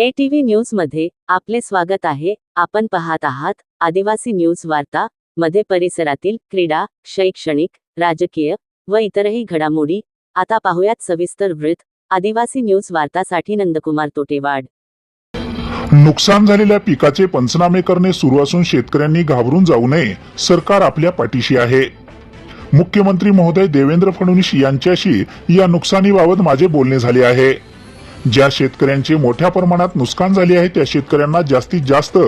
ATV TV न्यूजमध्ये आपले स्वागत आहे. आपण पाहत आहात आदिवासी न्यूज वार्ता मध्ये परिसरातील क्रीडा शैक्षणिक राजकीय व इतरही घडामोडी. आता पाहुयात सविस्तर वृत्त. आदिवासी न्यूज वार्तासाठी नंदकुमार तोटेवाड. नुकसान झालेल्या पिकाचे पंचनामे करणे सुरू असून शेतकऱ्यांनी घाबरून जाऊ नये सरकार आपल्या पाठीशी आहे. मुख्यमंत्री महोदय देवेंद्र फडणवीस यांच्याशी या नुकसानीबाबत माझे बोलणे झाले आहे. ज्या शेतकऱ्यांचे मोठ्या प्रमाणात नुकसान झाले आहे त्या शेतकऱ्यांना जास्तीत जास्त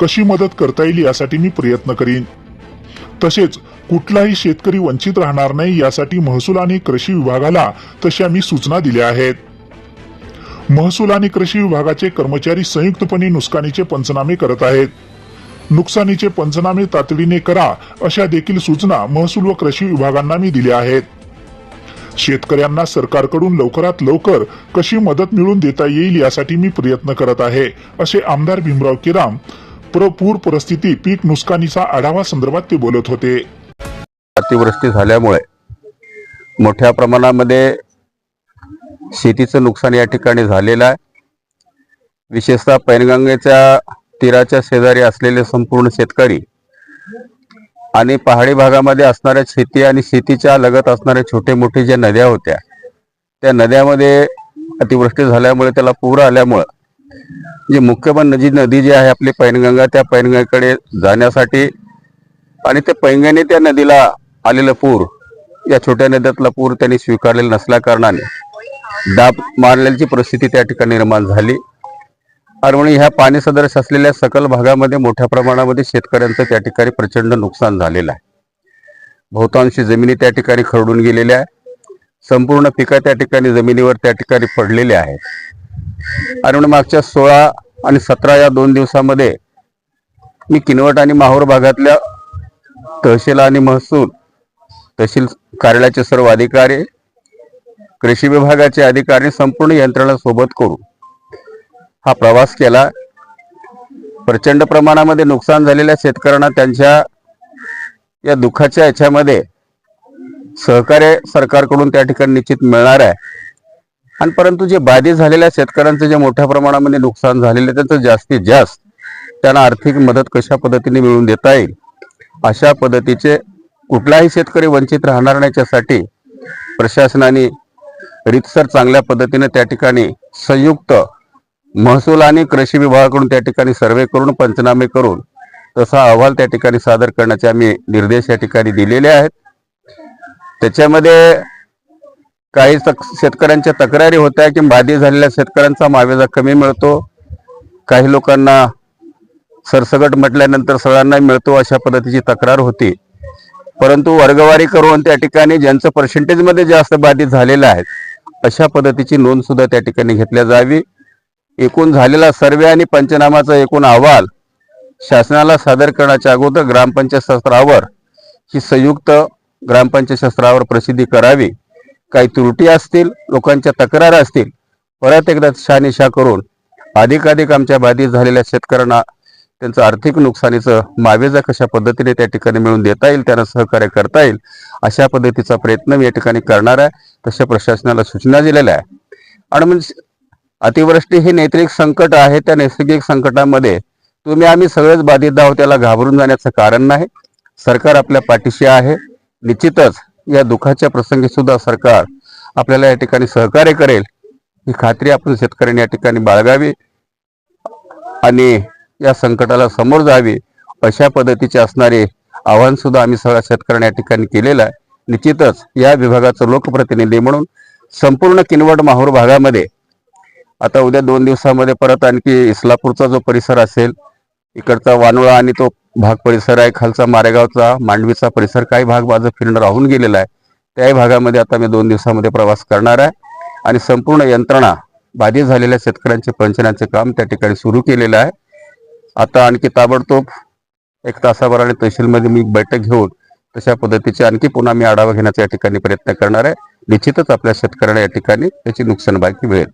कशी मदत करता येईल यासाठी मी प्रयत्न करीन. तसेच कुठलाही शेतकरी वंचित राहणार नाही यासाठी महसूल आणि कृषी विभागाला तशा मी सूचना दिल्या आहेत. महसूल आणि कृषी विभागाचे कर्मचारी संयुक्तपणे नुकसानीचे पंचनामे करत आहेत. नुकसानीचे पंचनामे तातडीने करा अशा देखील सूचना महसूल व कृषी विभागांना मी दिल्या आहेत. शेतकऱ्यांना सरकारकडून लवकरात लवकर कशी मदत मिळवून देता येईल यासाठी मी प्रयत्न करत आहे असे आमदार भीमराव किराम प्रपूर परिस्थिती पीक नुकसानीचा आढावा संदर्भात ते बोलत होते. अतिवृष्टी झाल्यामुळे मोठ्या प्रमाणामध्ये शेतीचं नुकसान या ठिकाणी झालेलं आहे. विशेषतः पैनगंगेच्या तीराच्या शेजारी असलेले संपूर्ण शेतकरी आणि पहाडी भागामध्ये असणाऱ्या शेती आणि शेतीच्या लगत असणाऱ्या छोटे मोठे ज्या नद्या होत्या त्या नद्यामध्ये अतिवृष्टी झाल्यामुळे त्याला पूर आल्यामुळं जी मुख्य नदी नदी जी आहे आपली पैनगंगा त्या पैनगंगेकडे जाण्यासाठी आणि त्या पैंगाने त्या नदीला आलेलं पूर या छोट्या नद्यातला पूर त्यांनी स्वीकारलेला नसल्या कारणाने दाब मारल्याची परिस्थिती त्या ठिकाणी निर्माण झाली. अरवणी ह्या पाणी सदृश असलेल्या सकल भागामध्ये मोठ्या प्रमाणामध्ये शेतकऱ्यांचं त्या ठिकाणी प्रचंड नुकसान झालेलं आहे. बहुतांशी जमिनी त्या ठिकाणी खरडून गेलेल्या आहे संपूर्ण पिकं त्या ठिकाणी जमिनीवर त्या ठिकाणी पडलेले आहेत. अरवणी मागच्या सोळा आणि सतरा या दोन दिवसामध्ये मी किनवट आणि माहूर भागातल्या तहसील आणि महसूल तहसील कार्यालयाचे सर्व अधिकारी कृषी विभागाचे अधिकारी संपूर्ण यंत्रणा सोबत करू हा प्रवास केला. प्रचंड प्रमाणामध्ये नुकसान झालेल्या शेतकऱ्यांना त्यांच्या या दुःखाच्या याच्यामध्ये सहकार्य सरकारकडून त्या ठिकाणी निश्चित मिळणार आहे. आणि परंतु जे बाधित झालेल्या शेतकऱ्यांचं जे मोठ्या प्रमाणामध्ये नुकसान झालेलं आहे त्याचं जास्तीत जास्त त्यांना आर्थिक मदत कशा पद्धतीने मिळवून देता येईल? अशा पद्धतीचे कुठलाही शेतकरी वंचित राहणार नाही याच्यासाठी प्रशासनाने रितसर चांगल्या पद्धतीने त्या ठिकाणी संयुक्त महसूल आणि कृषी विभागाकडून त्या ठिकाणी सर्वे करून पंचनामे करून तसा अहवाल त्या ठिकाणी सादर करण्याचे आम्ही निर्देश या ठिकाणी दिलेले आहेत. त्याच्यामध्ये काही तक- शेतकऱ्यांच्या तक्रारी होत्या की बाधित झालेल्या शेतकऱ्यांचा मावेजा कमी मिळतो. काही लोकांना सरसगट म्हटल्यानंतर सगळ्यांना मिळतो अशा पद्धतीची तक्रार होती. परंतु वर्गवारी करून त्या ठिकाणी ज्यांचं पर्सेंटेजमध्ये जास्त बाधित झालेलं आहे अशा पद्धतीची नोंद सुद्धा त्या ठिकाणी घेतल्या जावी. एकूण झालेला सर्वे आणि पंचनामाचा एकूण अहवाल शासनाला सादर करण्याच्या अगोदर ग्रामपंचायत शस्त्रावर ही संयुक्त ग्रामपंचायत शस्त्रावर प्रसिद्धी करावी. काही त्रुटी असतील लोकांच्या तक्रार असतील परत एकदा शहानिशा करून अधिकाधिक आमच्या बाधित झालेल्या शेतकऱ्यांना त्यांचं आर्थिक नुकसानीचं मावेजा कशा पद्धतीने त्या ठिकाणी मिळून देता येईल त्यांना सहकार्य करता येईल अशा पद्धतीचा प्रयत्न मी या ठिकाणी करणार आहे. तशा प्रशासनाला सूचना दिलेल्या आहे. आणि म्हणजे अतिवृष्टी हे नैसर्गिक संकट आहे. त्या नैसर्गिक संकटामध्ये तुम्ही आम्ही सगळेच बाधित आहोत त्याला घाबरून जाण्याचं कारण नाही. सरकार आपल्या पाठीशी आहे. निश्चितच या दुःखाच्या प्रसंगी सुद्धा सरकार आपल्याला या ठिकाणी सहकार्य करेल. ही खात्री आपण शेतकऱ्यांनी या ठिकाणी बाळगावी आणि या संकटाला समोर जावी अशा पद्धतीचे असणारे आव्हान सुद्धा आम्ही सगळ्या शेतकऱ्यांना या ठिकाणी केलेलं आहे. निश्चितच या विभागाचं लोकप्रतिनिधी म्हणून संपूर्ण किनवट माहूर भागामध्ये आता उद्या दोन दिवसामध्ये परत आणखी इस्लापूरचा जो परिसर असेल इकडचा वानोळा आणि तो भाग परिसर आहे खालचा मारेगावचा मांडवीचा परिसर काही भाग माझं फिरणं राहून गेलेला आहे. त्याही भागामध्ये आता मी दोन दिवसामध्ये प्रवास करणार आहे. आणि संपूर्ण यंत्रणा बाधित झालेल्या शेतकऱ्यांचे पंचनाचे काम त्या ठिकाणी सुरू केलेलं आहे. आता आणखी ताबडतोब एक तासाभराने तहसीलमध्ये मी बैठक घेऊन तशा पद्धतीचे आणखी पुन्हा मी आढावा घेण्याचा या ठिकाणी प्रयत्न करणार आहे. निश्चितच आपल्या शेतकऱ्यांना या ठिकाणी त्याची नुकसान बाकी मिळेल.